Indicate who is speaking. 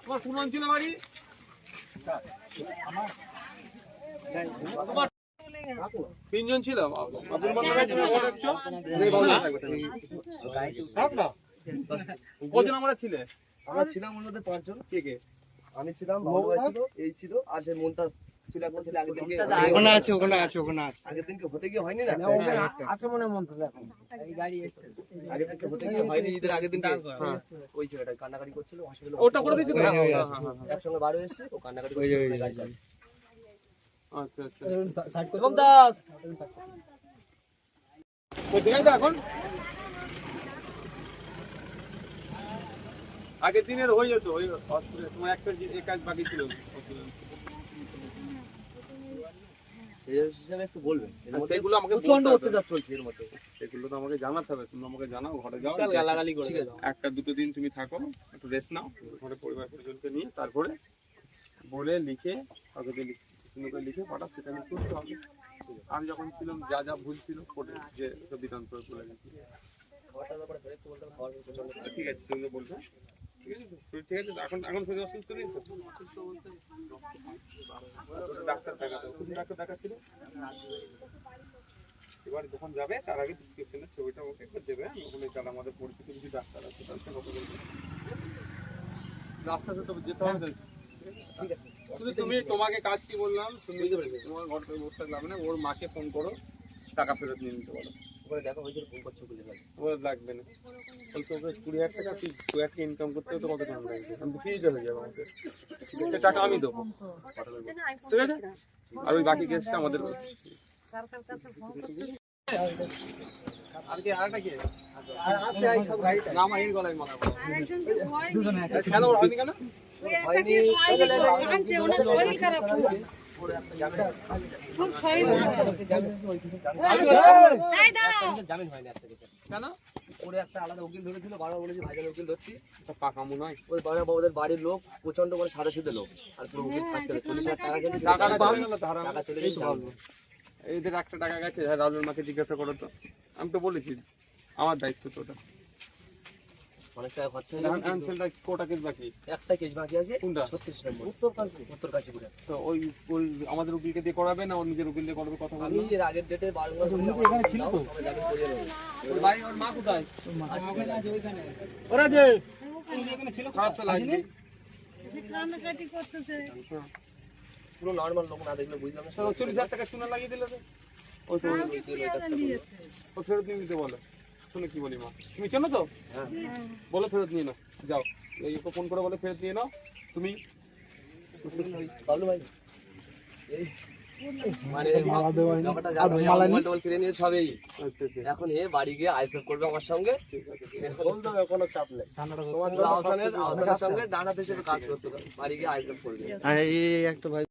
Speaker 1: তোমার কোন অঞ্চলে বাড়ি? তিনজন ছিল? কজন আমরা ছিলে?
Speaker 2: আমরা ছিলাম ওর মধ্যে পাঁচজন।
Speaker 1: কে কে?
Speaker 2: আমি ছিলাম বাবু ছিল এই ছিল আর সেই মন্তাজ। ছিল একটা ছেলে আগের দিনকে
Speaker 3: ওখানে আছে ওখানে আছে ওখানে আছে।
Speaker 2: আগের দিনকে হতে গিয়ে হয়নি না?
Speaker 3: আছে মনে মন তো। এখন
Speaker 2: আগের দিনকে হতে গিয়ে হয়নি ঈদের আগের দিনকে। হ্যাঁ। ওই ছেলেটা কান্নাকাটি করছিল হসপিটালে
Speaker 1: ওটা করে দিয়েছ হ্যাঁ, হ্যাঁ, হ্যাঁ, হ্যাঁ।
Speaker 2: একসঙ্গে বাড়ি এসেছে ও কান্নাকাটি করছিল
Speaker 1: আচ্ছা আচ্ছা।
Speaker 2: এবং দাস!
Speaker 1: এখন। আগের দিনের হয়ে যেত ওই হসপিটালে। তোমার একটা যে- কাজ বাকি ছিল। Hospital-এ।
Speaker 2: একটু বলবেন।
Speaker 1: সেগুলো আমাকে প্রচণ্ড
Speaker 2: অত্যাচার চলছে এর মধ্যে।
Speaker 1: সেগুলো তো আমাকে জানাতে হবে তুমি আমাকে জানাও ঘরে যাও
Speaker 2: গালাগালি করে
Speaker 1: একটা দুটো দিন তুমি থাকো একটু রেস্ট নাও ঘরে পরিবার পরিজনকে নিয়ে তারপরে বলে লিখে কাগজে লিখে লিখে পাঠাও সেটা আমি করতে হবে। আমি যখন ছিলাম যা যা ভুল ছিল কোর্টে যে বিধান করে
Speaker 2: ব্যাপারে প্রচণ্ড
Speaker 1: ঠিক আছে তুমি বলবে ঠিক আছে ঠিক আছে এখন এখন নেই তো ডাক্তার দেখাতে কোন ডাক্তার দেখাচ্ছিল? এবার যখন যাবে তার আগে প্রেসক্রিপশনের ছবিটা ওকে একবার দেবে আমি ওখানে যারা আমাদের পরিচিত কিছু ডাক্তার আছে তার সাথে কথা বলবে রাস্তাতে তো যেতে হবে। শুধু তুমি তোমাকে কাজ কি বললাম? তুমি তোমার ঘর থেকে বসে থাকলে হবে না ওর মাকে ফোন করো। টাকা ফেরত নিয়ে নিতে পারো।
Speaker 2: ওখানে দেখো হয়েছিল ফোন করছে বলে লাগে।
Speaker 1: ওর লাগবে না। বলতে ওকে কুড়ি হাজার টাকা তুই দু হাজার টাকা ইনকাম করতে তো কত টাকা লাগবে? আমি ফ্রিজে হয়ে যাবে আমাকে। সে টাকা আমি দেবো। ঠিক আছে? আর ওই বাকি কেসটা আমাদের কেন ওর।
Speaker 2: জামিন হয়নি। একটা কেসে
Speaker 1: কেন?
Speaker 2: ওরে একটা আলাদা উকিল ধরেছিল বারবার বলেছি ভাইজান উকিল ধরছি।
Speaker 1: পাকা মনে হয়
Speaker 2: ওই বাবা বাবাদের বাড়ির লোক প্রচণ্ড মানে সাদা সিধে লোক। আর পুরো উকিল ফাঁস করে চল্লিশ হাজার টাকা টাকা চলে গেছে।
Speaker 1: এদের একটা টাকা গেছে হ্যাঁ রাজুর মাকে জিজ্ঞাসা করো তো। আমি তো বলেছি আমার দায়িত্ব তো ওটা।
Speaker 2: অনেক টাকা খরচা
Speaker 1: এখন
Speaker 2: গেছে
Speaker 1: এখন ছেলেটা কোটা কেস বাকি?
Speaker 2: একটা কেস বাকি আছে
Speaker 1: কোনটা?
Speaker 2: ছত্রিশ নম্বর। উত্তর কাশী উত্তর কাশীপুরে।
Speaker 1: তো ওই ওই আমাদের উকিলকে দিয়ে করাবে না ওর নিজের উকিল দিয়ে করবে কথা
Speaker 2: আমি
Speaker 1: বলব
Speaker 2: এর আগের ডেটে এখানে ছিল তো? জামিন
Speaker 1: ওর মা কোথায়? ওরা যে এখানে ছিল খারাপ তো
Speaker 4: করতেছে।
Speaker 2: পুরো নর্মাল লোক না দেখলে বুঝলাম না।
Speaker 1: চল্লিশ হাজার টাকা শুনে লাগিয়ে দিলে ওই তো। ও ফেরত নিয়ে নিতে বলো। শুনে কি বলি মা? তুমি চেনো তো?
Speaker 2: হ্যাঁ।
Speaker 1: বলো ফেরত নিয়ে নাও। যাও। এই ওকে ফোন করে বলে ফেরত নিয়ে নাও। তুমি
Speaker 2: বাবলু ভাই। এই মানে
Speaker 1: আচ্ছা আচ্ছা।
Speaker 2: এখন এ বাড়ি গিয়ে আইসেফ করবে আমার সঙ্গে।
Speaker 3: কোনো চাপ নেই।
Speaker 2: তোমার সঙ্গে হিসেবে কাজ করতে হবে। বাড়ি গিয়ে আইসেফ করবে।
Speaker 3: একটা ভাই